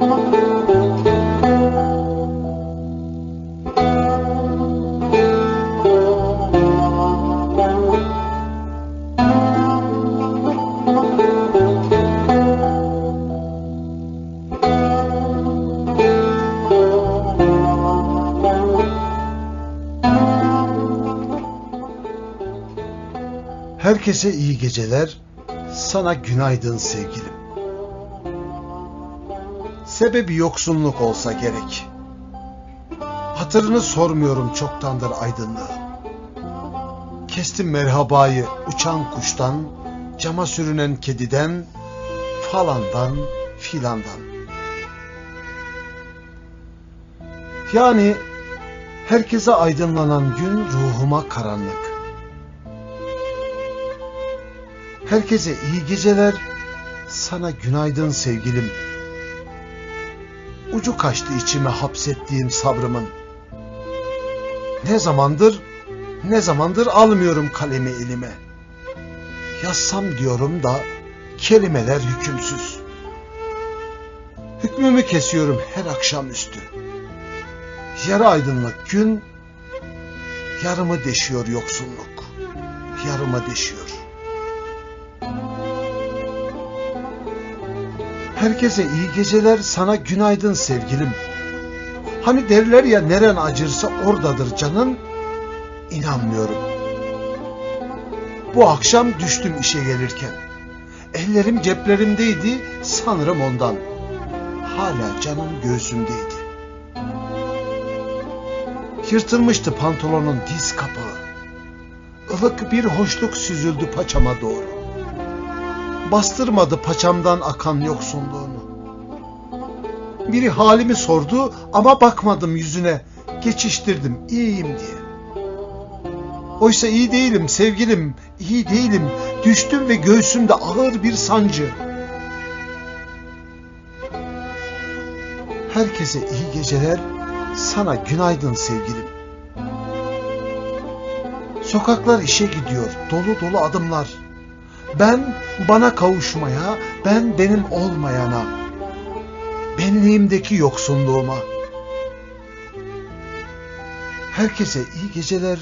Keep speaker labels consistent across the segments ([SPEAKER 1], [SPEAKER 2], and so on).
[SPEAKER 1] Herkese iyi geceler, sana günaydın sevgilim. Sebebi yoksunluk olsa gerek. Hatırını sormuyorum çoktandır aydınlığı. Kestim merhabayı uçan kuştan, cama sürünen kediden, falandan filandan. Yani herkese aydınlanan gün ruhuma karanlık. Herkese iyi geceler, sana günaydın sevgilim. Ucu kaçtı içime hapsettiğim sabrımın. Ne zamandır, ne zamandır almıyorum kalemi elime. Yazsam diyorum da kelimeler hükümsüz. Hükmümü kesiyorum her akşamüstü. Yarı aydınlık gün, yarımı deşiyor yoksunluk, yarıma deşiyor. Herkese iyi geceler, sana günaydın sevgilim. Hani derler ya neren acırsa oradadır canın. İnanmıyorum. Bu akşam düştüm işe gelirken. Ellerim ceplerimdeydi sanırım ondan. Hala canım göğsümdeydi. Yırtılmıştı pantolonun diz kapağı. Ilık bir hoşluk süzüldü paçama doğru bastırmadı paçamdan akan yoksunluğunu. Biri halimi sordu ama bakmadım yüzüne, geçiştirdim iyiyim diye. Oysa iyi değilim sevgilim, iyi değilim. Düştüm ve göğsümde ağır bir sancı. Herkese iyi geceler, sana günaydın sevgilim. Sokaklar işe gidiyor, dolu dolu adımlar. Ben bana kavuşmaya, ben benim olmayana, benliğimdeki yoksunluğuma. Herkese iyi geceler,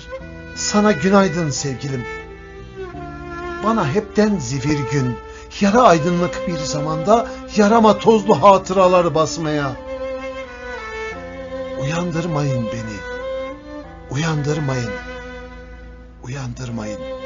[SPEAKER 1] sana günaydın sevgilim. Bana hepten zifir gün, yara aydınlık bir zamanda yarama tozlu hatıraları basmaya. Uyandırmayın beni, uyandırmayın, uyandırmayın.